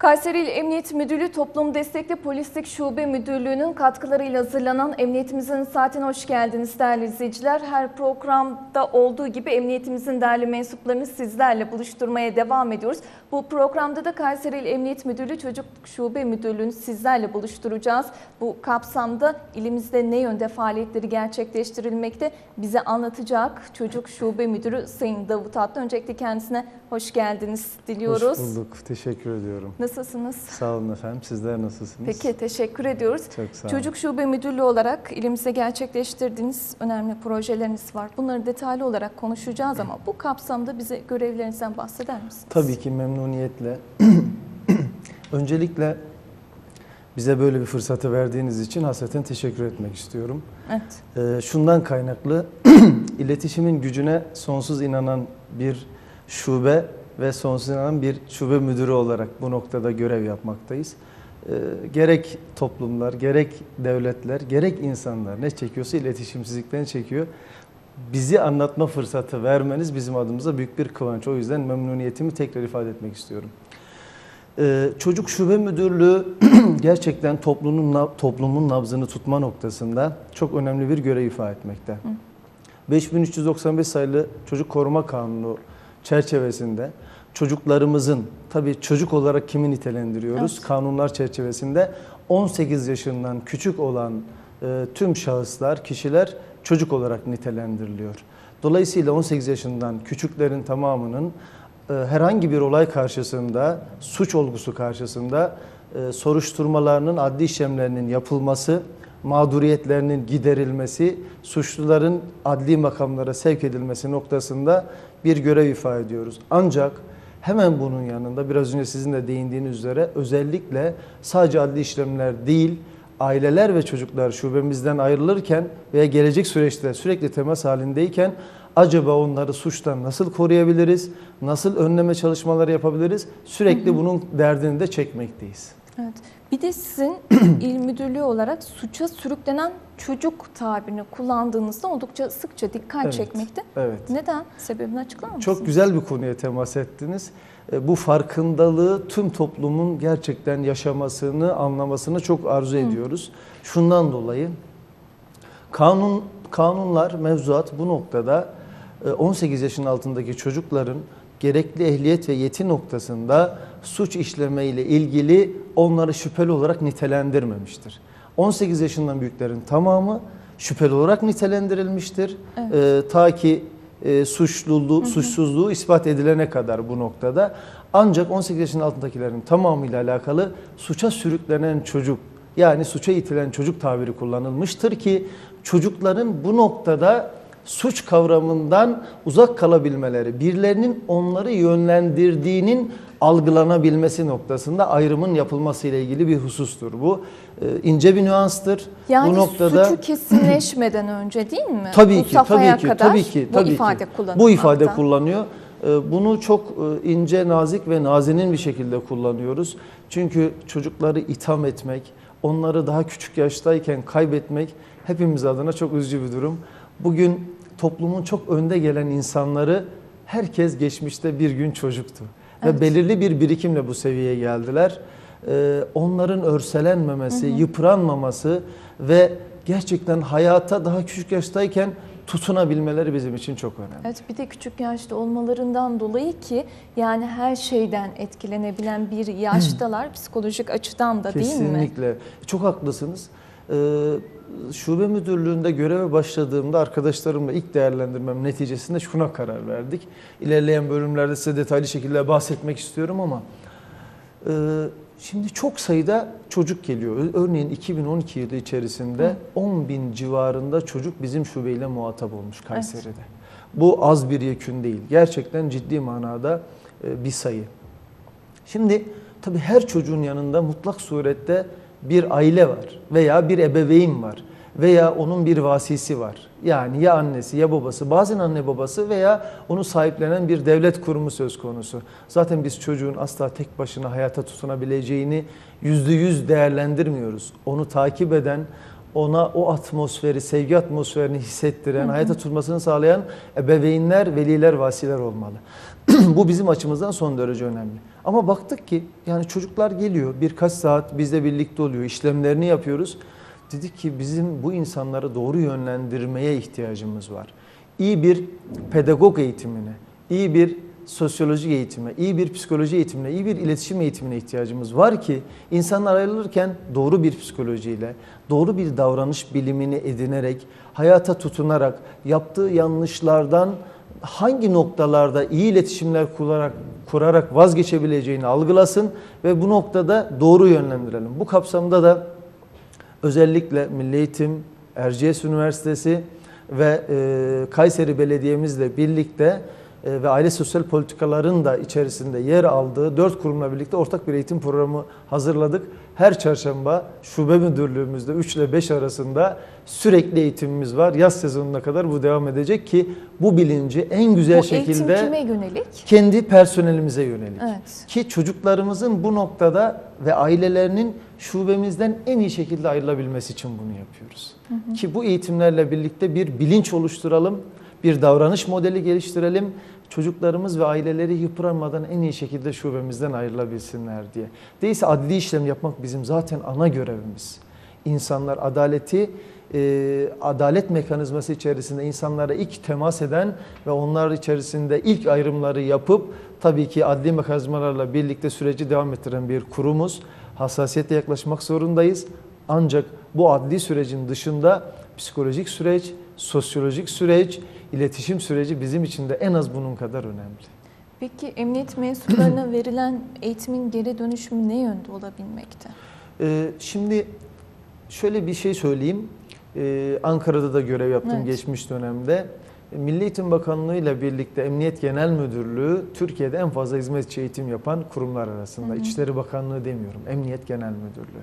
Kayseri İl Emniyet Müdürlüğü Toplum Destekli Polislik Şube Müdürlüğü'nün katkılarıyla hazırlanan Emniyetimizin Saatine hoş geldiniz değerli izleyiciler. Her programda olduğu gibi emniyetimizin değerli mensuplarını sizlerle buluşturmaya devam ediyoruz. Bu programda da Kayseri İl Emniyet Müdürlüğü Çocuk Şube Müdürlüğü'nü sizlerle buluşturacağız. Bu kapsamda ilimizde ne yönde faaliyetleri gerçekleştirilmekte bize anlatacak Çocuk Şube Müdürü Sayın Davut Atlı. Öncelikle kendisine hoş geldiniz diliyoruz. Hoş bulduk. Teşekkür ediyorum. Nasılsınız? Sağ olun efendim. Sizler nasılsınız? Peki teşekkür ediyoruz. Çok sağ olun. Çocuk Şube Müdürlüğü olarak ilimizde gerçekleştirdiğiniz önemli projeleriniz var. Bunları detaylı olarak konuşacağız ama bu kapsamda bize görevlerinizden bahseder misiniz? Tabii ki memnuniyetle. Öncelikle bize böyle bir fırsatı verdiğiniz için hasreten teşekkür etmek istiyorum. Evet. Ee, şundan kaynaklı iletişimin gücüne sonsuz inanan bir şube ve sonsuz inanan bir şube müdürü olarak bu noktada görev yapmaktayız. Ee, gerek toplumlar, gerek devletler, gerek insanlar ne çekiyorsa iletişimsizlikten çekiyor. Bizi anlatma fırsatı vermeniz bizim adımıza büyük bir kıvanç. O yüzden memnuniyetimi tekrar ifade etmek istiyorum. Ee, Çocuk Şube Müdürlüğü gerçekten toplumun toplumun nabzını tutma noktasında çok önemli bir görev ifade etmekte. 5395 sayılı Çocuk Koruma Kanunu çerçevesinde çocuklarımızın tabii çocuk olarak kimi nitelendiriyoruz? Evet. Kanunlar çerçevesinde 18 yaşından küçük olan e, tüm şahıslar, kişiler çocuk olarak nitelendiriliyor. Dolayısıyla 18 yaşından küçüklerin tamamının e, herhangi bir olay karşısında, suç olgusu karşısında e, soruşturmalarının, adli işlemlerinin yapılması, mağduriyetlerinin giderilmesi, suçluların adli makamlara sevk edilmesi noktasında bir görev ifade ediyoruz. Ancak hemen bunun yanında biraz önce sizin de değindiğiniz üzere özellikle sadece adli işlemler değil, aileler ve çocuklar şubemizden ayrılırken veya gelecek süreçte sürekli temas halindeyken acaba onları suçtan nasıl koruyabiliriz, nasıl önleme çalışmaları yapabiliriz sürekli bunun derdini de çekmekteyiz. Evet. Bir de sizin il müdürlüğü olarak suça sürüklenen çocuk tabirini kullandığınızda oldukça sıkça dikkat Evet. çekmekte. Evet. Neden? Sebebini açıklar mısınız? Çok güzel bir konuya temas ettiniz. E, Bu farkındalığı tüm toplumun gerçekten yaşamasını, anlamasını çok arzu ediyoruz. Şundan dolayı kanun kanunlar, mevzuat bu noktada e, 18 yaşın altındaki çocukların gerekli ehliyet ve yeti noktasında suç işleme ile ilgili onları şüpheli olarak nitelendirmemiştir. 18 yaşından büyüklerin tamamı şüpheli olarak nitelendirilmiştir. E, ta ki e, suçluluğu, suçsuzluğu ispat edilene kadar bu noktada. Ancak 18 yaşın altındakilerin tamamıyla alakalı suça sürüklenen çocuk yani suça itilen çocuk tabiri kullanılmıştır ki çocukların bu noktada suç kavramından uzak kalabilmeleri, birilerinin onları yönlendirdiğinin algılanabilmesi noktasında ayrımın yapılması ile ilgili bir husustur. Bu e, ince bir nüanstır. yani bu noktada suçu kesinleşmeden önce değil mi? Tabii Bu ki, tabii ki, tabii ki, bu tabii ifade ki. Bu ifade kullanıyor. Ee, Bunu çok e, ince, nazik ve nazinin bir şekilde kullanıyoruz. Çünkü çocukları itham etmek, onları daha küçük yaştayken kaybetmek hepimiz adına çok üzücü bir durum. Bugün toplumun çok önde gelen insanları herkes geçmişte bir gün çocuktu. Evet. Ve belirli bir birikimle bu seviyeye geldiler. Ee, Onların örselenmemesi, yıpranmaması ve gerçekten hayata daha küçük yaştayken tutunabilmeleri bizim için çok önemli. Evet bir de küçük yaşta olmalarından dolayı ki yani her şeyden etkilenebilen bir yaştalar psikolojik açıdan da değil mi? Kesinlikle. Çok haklısınız. Ee, şube müdürlüğünde göreve başladığımda arkadaşlarımla ilk değerlendirmem neticesinde şuna karar verdik. İlerleyen bölümlerde size detaylı şekilde bahsetmek istiyorum ama e, şimdi çok sayıda çocuk geliyor. Örneğin 2012 yılı içerisinde 10 bin civarında çocuk bizim şubeyle muhatap olmuş Kayseri'de. Bu az bir yekün değil. Gerçekten ciddi manada e, bir sayı. Şimdi tabii her çocuğun yanında mutlak surette bir aile var veya bir ebeveyn var veya onun bir vasisi var. Yani ya annesi ya babası, bazen anne babası veya onu sahiplenen bir devlet kurumu söz konusu. Zaten biz çocuğun asla tek başına hayata tutunabileceğini yüzde yüz değerlendirmiyoruz. Onu takip eden, ona o atmosferi, sevgi atmosferini hissettiren, hayata tutmasını sağlayan ebeveynler, veliler, vasiler olmalı. Bu bizim açımızdan son derece önemli. Ama baktık ki yani çocuklar geliyor birkaç saat bizle birlikte oluyor işlemlerini yapıyoruz. Dedik ki bizim bu insanları doğru yönlendirmeye ihtiyacımız var. İyi bir pedagog eğitimine, iyi bir sosyoloji eğitime, iyi bir psikoloji eğitimine, iyi bir iletişim eğitimine ihtiyacımız var ki insanlar ayrılırken doğru bir psikolojiyle, doğru bir davranış bilimini edinerek, hayata tutunarak, yaptığı yanlışlardan hangi noktalarda iyi iletişimler kurarak, kurarak vazgeçebileceğini algılasın ve bu noktada doğru yönlendirelim. Bu kapsamda da özellikle Milli Eğitim, Erciyes Üniversitesi ve e, Kayseri Belediye'mizle birlikte ve aile sosyal politikaların da içerisinde yer aldığı dört kurumla birlikte ortak bir eğitim programı hazırladık. Her çarşamba şube müdürlüğümüzde 3 ile 5 arasında sürekli eğitimimiz var. Yaz sezonuna kadar bu devam edecek ki bu bilinci en güzel Bu şekilde eğitim kime yönelik? kendi personelimize yönelik. Evet. Ki çocuklarımızın bu noktada ve ailelerinin şubemizden en iyi şekilde ayrılabilmesi için bunu yapıyoruz. Ki bu eğitimlerle birlikte bir bilinç oluşturalım, bir davranış modeli geliştirelim. Çocuklarımız ve aileleri yıpranmadan en iyi şekilde şubemizden ayrılabilsinler diye. Değilse adli işlem yapmak bizim zaten ana görevimiz. İnsanlar adaleti e, adalet mekanizması içerisinde insanlara ilk temas eden ve onlar içerisinde ilk ayrımları yapıp tabii ki adli mekanizmalarla birlikte süreci devam ettiren bir kurumuz. Hassasiyetle yaklaşmak zorundayız. Ancak bu adli sürecin dışında psikolojik süreç, sosyolojik süreç, iletişim süreci bizim için de en az bunun kadar önemli. Peki emniyet mensuplarına verilen eğitimin geri dönüşümü ne yönde olabilmekte? Ee, şimdi şöyle bir şey söyleyeyim. Ee, Ankara'da da görev yaptım Evet. geçmiş dönemde. Milli Eğitim Bakanlığı ile birlikte Emniyet Genel Müdürlüğü Türkiye'de en fazla hizmetçi eğitim yapan kurumlar arasında. Hı hı. İçişleri Bakanlığı demiyorum, Emniyet Genel Müdürlüğü.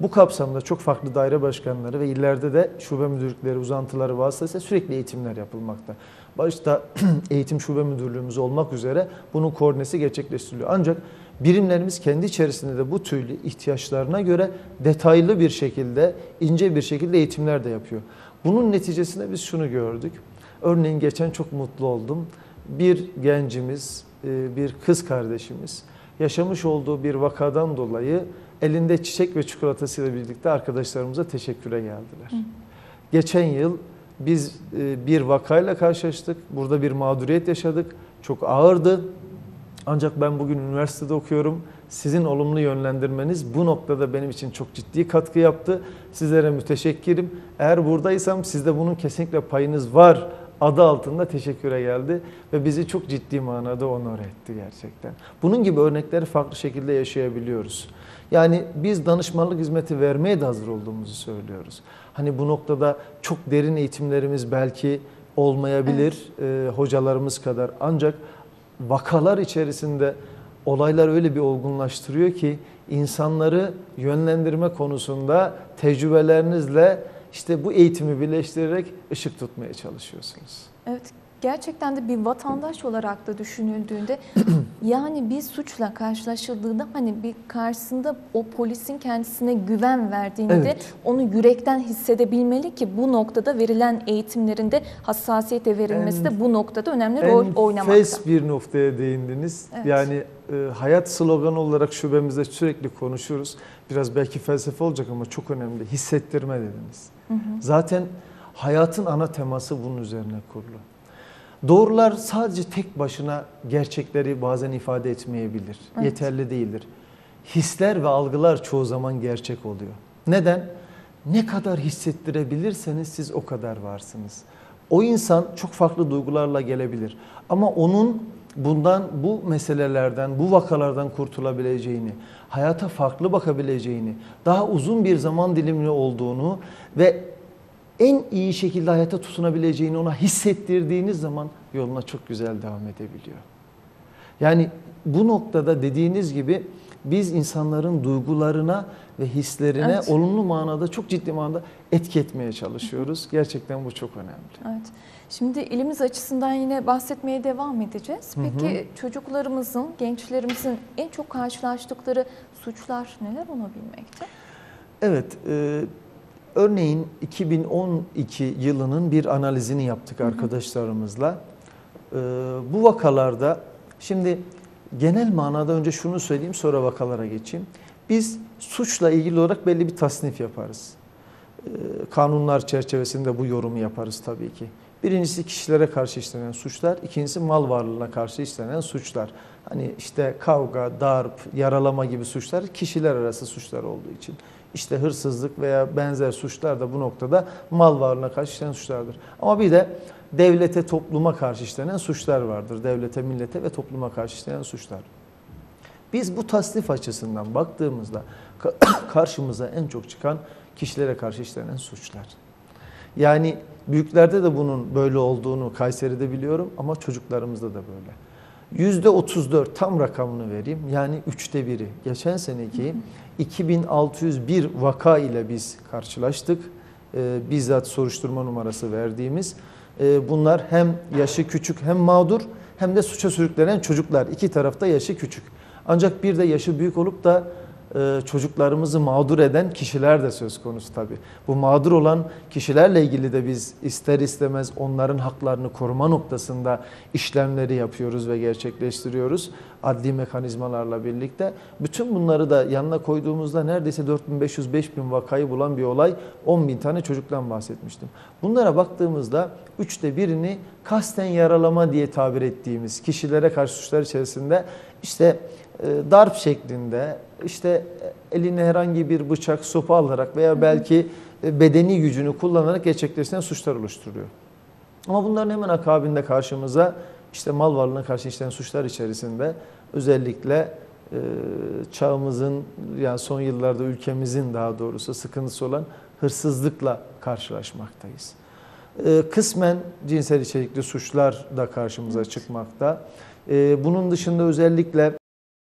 Bu kapsamda çok farklı daire başkanları ve illerde de şube müdürlükleri, uzantıları vasıtasıyla sürekli eğitimler yapılmakta. Başta eğitim şube müdürlüğümüz olmak üzere bunun koordinesi gerçekleştiriliyor. Ancak birimlerimiz kendi içerisinde de bu türlü ihtiyaçlarına göre detaylı bir şekilde, ince bir şekilde eğitimler de yapıyor. Bunun neticesinde biz şunu gördük. Örneğin geçen çok mutlu oldum. Bir gencimiz, e, bir kız kardeşimiz yaşamış olduğu bir vakadan dolayı elinde çiçek ve çikolatasıyla birlikte arkadaşlarımıza teşekküre geldiler. Hı. Geçen yıl biz e, bir vakayla karşılaştık. Burada bir mağduriyet yaşadık. Çok ağırdı. Ancak ben bugün üniversitede okuyorum. Sizin olumlu yönlendirmeniz bu noktada benim için çok ciddi katkı yaptı. Sizlere müteşekkirim. Eğer buradaysam sizde bunun kesinlikle payınız var adı altında teşekküre geldi ve bizi çok ciddi manada onur etti gerçekten. Bunun gibi örnekleri farklı şekilde yaşayabiliyoruz. Yani biz danışmanlık hizmeti vermeye de hazır olduğumuzu söylüyoruz. Hani bu noktada çok derin eğitimlerimiz belki olmayabilir e, hocalarımız kadar ancak vakalar içerisinde olaylar öyle bir olgunlaştırıyor ki insanları yönlendirme konusunda tecrübelerinizle işte bu eğitimi birleştirerek ışık tutmaya çalışıyorsunuz. Evet, gerçekten de bir vatandaş olarak da düşünüldüğünde yani bir suçla karşılaşıldığında hani bir karşısında o polisin kendisine güven verdiğinde Evet. onu yürekten hissedebilmeli ki bu noktada verilen eğitimlerinde hassasiyete verilmesi de bu noktada önemli rol oynamakta. Enfes bir noktaya değindiniz. Evet. Yani e, hayat sloganı olarak şubemizde sürekli konuşuyoruz. Biraz belki felsefe olacak ama çok önemli. Hissettirme dediniz. Hı hı. Zaten hayatın ana teması bunun üzerine kurulu. Doğrular sadece tek başına gerçekleri bazen ifade etmeyebilir. Evet. Yeterli değildir. Hisler ve algılar çoğu zaman gerçek oluyor. Neden? Ne kadar hissettirebilirseniz siz o kadar varsınız. O insan çok farklı duygularla gelebilir. Ama onun bundan, bu meselelerden, bu vakalardan kurtulabileceğini, hayata farklı bakabileceğini, daha uzun bir zaman dilimli olduğunu ve en iyi şekilde hayata tutunabileceğini ona hissettirdiğiniz zaman yoluna çok güzel devam edebiliyor. Yani bu noktada dediğiniz gibi biz insanların duygularına ve hislerine Evet. olumlu manada çok ciddi manada etki etmeye çalışıyoruz. Gerçekten bu çok önemli. Evet. Şimdi ilimiz açısından yine bahsetmeye devam edeceğiz. Hı hı. Peki çocuklarımızın, gençlerimizin en çok karşılaştıkları suçlar neler olabilmekte? Evet, e, örneğin 2012 yılının bir analizini yaptık Hı hı. arkadaşlarımızla. E, bu vakalarda Şimdi genel manada önce şunu söyleyeyim sonra vakalara geçeyim. Biz suçla ilgili olarak belli bir tasnif yaparız. Ee, Kanunlar çerçevesinde bu yorumu yaparız tabii ki. Birincisi kişilere karşı işlenen suçlar, ikincisi mal varlığına karşı işlenen suçlar. Hani işte kavga, darp, yaralama gibi suçlar kişiler arası suçlar olduğu için. İşte hırsızlık veya benzer suçlar da bu noktada mal varlığına karşı işlenen suçlardır. Ama bir de devlete, topluma karşı işlenen suçlar vardır. Devlete, millete ve topluma karşı işlenen suçlar. Biz bu tasnif açısından baktığımızda ka- karşımıza en çok çıkan kişilere karşı işlenen suçlar. Yani büyüklerde de bunun böyle olduğunu Kayseri'de biliyorum ama çocuklarımızda da böyle. Yüzde 34 tam rakamını vereyim. Yani üçte biri. Geçen seneki 2601 vaka ile biz karşılaştık. Ee, bizzat soruşturma numarası verdiğimiz. Ee, bunlar hem yaşı küçük hem mağdur hem de suça sürüklenen çocuklar. İki tarafta yaşı küçük. Ancak bir de yaşı büyük olup da çocuklarımızı mağdur eden kişiler de söz konusu tabii. Bu mağdur olan kişilerle ilgili de biz ister istemez onların haklarını koruma noktasında işlemleri yapıyoruz ve gerçekleştiriyoruz. Adli mekanizmalarla birlikte. Bütün bunları da yanına koyduğumuzda neredeyse 4500-5000 vakayı bulan bir olay 10 bin tane çocuktan bahsetmiştim. Bunlara baktığımızda üçte birini kasten yaralama diye tabir ettiğimiz kişilere karşı suçlar içerisinde işte e, darp şeklinde işte eline herhangi bir bıçak, sopa alarak veya belki e, bedeni gücünü kullanarak gerçekleştiren suçlar oluşturuyor. Ama bunların hemen akabinde karşımıza işte mal varlığına karşı işlenen suçlar içerisinde özellikle e, çağımızın yani son yıllarda ülkemizin daha doğrusu sıkıntısı olan hırsızlıkla karşılaşmaktayız. E, kısmen cinsel içerikli suçlar da karşımıza çıkmakta. E, bunun dışında özellikle